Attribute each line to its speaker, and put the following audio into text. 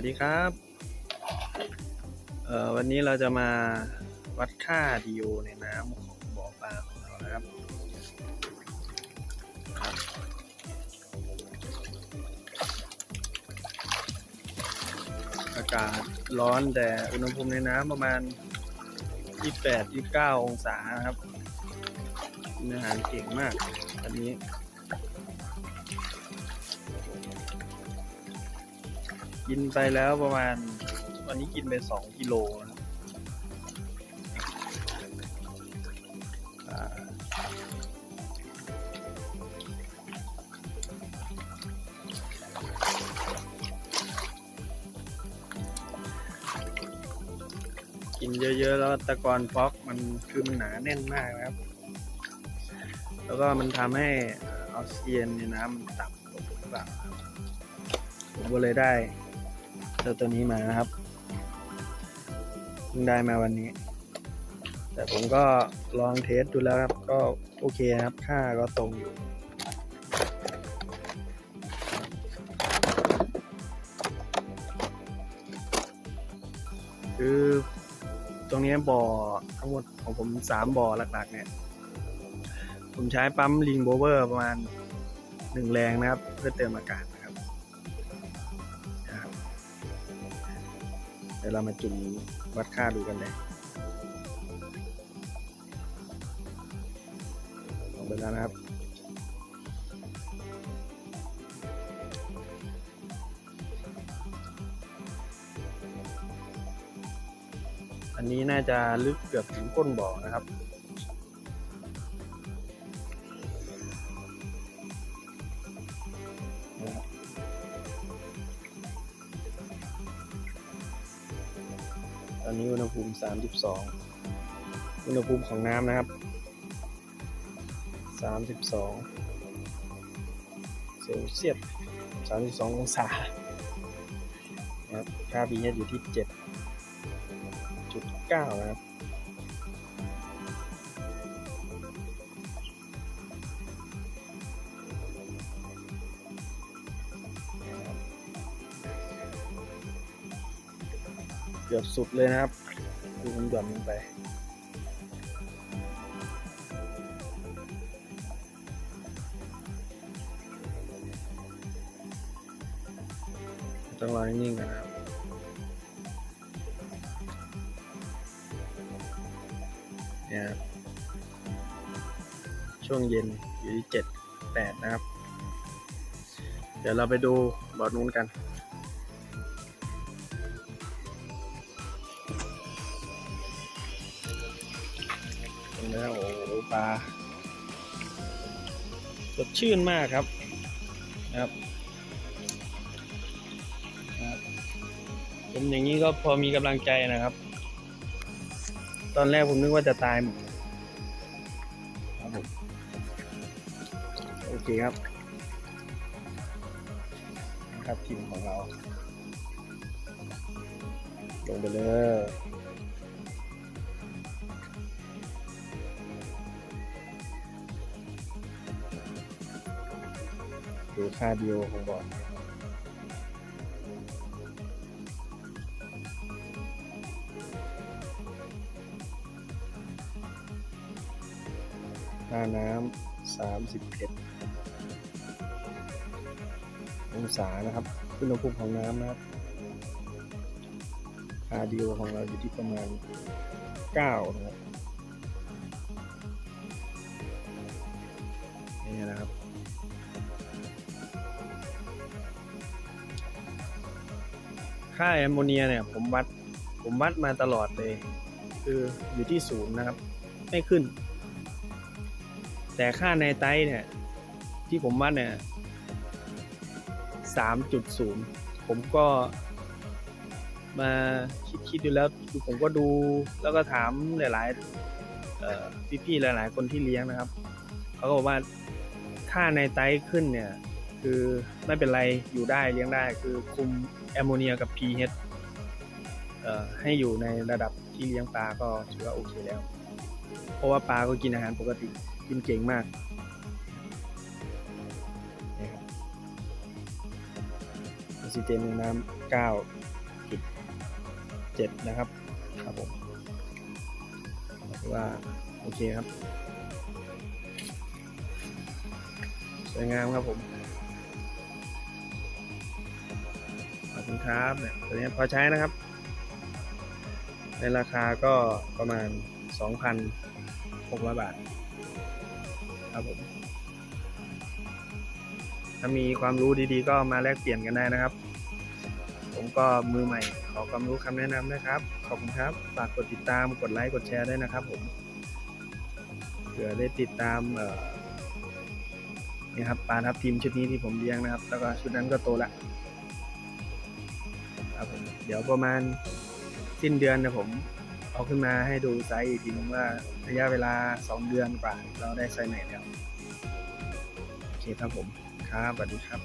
Speaker 1: วัสดีครับ เอ่อวันนี้เราจะมาวัดค่าดีโอในน้ำของบ่อปลาของเรานะครับ อากาศร้อนแต่อุณหภูมิในน้ำประมาณ 28 29 องศานะครับอาหารเก่งมากอันนี้ กินไปแล้วประมาณ วันนี้กินไป2กิโลนะครับกินเยอะๆ แล้วตะกอนฟอกมันคือมันหนาแน่นมากนะครับ แล้วก็มันทำให้ออกซิเจนในน้ำมันต่ำลงหรือเปล่าครับผมก็เลยได้ จ้าตัวนี้มานะครับเพิ่งได้มาวันนี้ แต่ผมก็ลองเทสดูแล้วครับ ก็โอเคครับ ค่าก็ตรงอยู่คือตรงนี้บ่อทั้งหมดของผมสามบ่อหลักๆ เนี่ย ผมใช้ปั๊มลิงโบเวอร์ประมาณหนึ่งแรงนะครับ เพื่อเติมอากาศ ดี๋ยวเรามาจุ่มวัดค่าดูกันเลยลงไปแล้วนะครับอันนี้น่าจะลึกเกือบถึงก้นบ่อนะครับ อนนี้อุณหภูมิ 32 อุณหภูมิของน้ำนะครับ 32 เซลเซียส 32 องศานะครับค่า pH อยู่ที่ 7.9 นะครับ เกือบสุดเลยนะครับ ดูมันหย่อนลงไป ต้องรอนิ่งๆกันนะครับเนี่ยครับช่วงเย็นอยู่ที่เจ็ดแปดนะครับ เดี๋ยวเราไปดูบอร์ดนู้นกัน ตรงนี้โอ้ปลาสดชื่นมากครับครับนะครับเป็นอย่างนี้ก็พอมีกำลังใจนะครับ ตอนแรกผมนึกว่าจะตายหมดครับผมโอเคครับนะครับทีมของเรา ลงไปเลย ดูค่าดีโอของบอร์ดค่าน้ำสามสิบเอ็ดองศานะครับอุณหภูมิของน้ำนะครับค่าดีโอของเราอยู่ที่ประมาณเก้านะครับ นี่นะครับ ค่าแอมโมเนียเนี่ยผมวัดผมวัดมาตลอดเลย คืออยู่ที่ศูนย์นะครับ ไม่ขึ้น แต่ค่าในไตร์เนี่ย ที่ผมวัดเนี่ยสามจุดศูนย์ผมก็มาคิดคิดดูแล้วผมก็ดูแล้วก็ถามหลายๆพี่ๆหลาย ๆ คนที่เลี้ยงนะครับเขาก็บอกว่าค่าในไตร์ขึ้นเนี่ย คือไม่เป็นไรอยู่ได้เลี้ยงได้ คือคุมแอมโมเนียกับ pH เอ่อให้อยู่ในระดับที่เลี้ยงปลาก็ถือว่าโอเคแล้ว เพราะว่าปลาก็กินอาหารปกติกินเก่งมากนะครับออกซิเจนในน้ำ9.7 นะครับครับผมถือว่าโอเคครับ สวยงามครับผม คุณครับเนี่ยตัวนี้พอใช้นะครับ ในราคาก็ประมาณ 2,600 บาท ครับผม ถ้ามีความรู้ดีๆ ก็มาแลกเปลี่ยนกันได้นะครับ ผมก็มือใหม่ ขอความรู้คำแนะนำนะครับ ขอบคุณครับ ฝากกดติดตาม กดไลค์ กดแชร์ด้วยนะครับผม เผื่อได้ติดตามเอ่อนี่ครับปลาทับทีมชุดนี้ที่ผมเลี้ยงนะครับ แล้วก็ชุดนั้นก็โตละ ครับผมเดี๋ยวประมาณสิ้นเดือนนะผมเอาขึ้นมาให้ดูไซส์อีกทีนึงว่าระยะเวลา 2 เดือนกว่าเราได้ไซส์ไหนแล้ว โอเคครับผม ครับสวัสดีครับ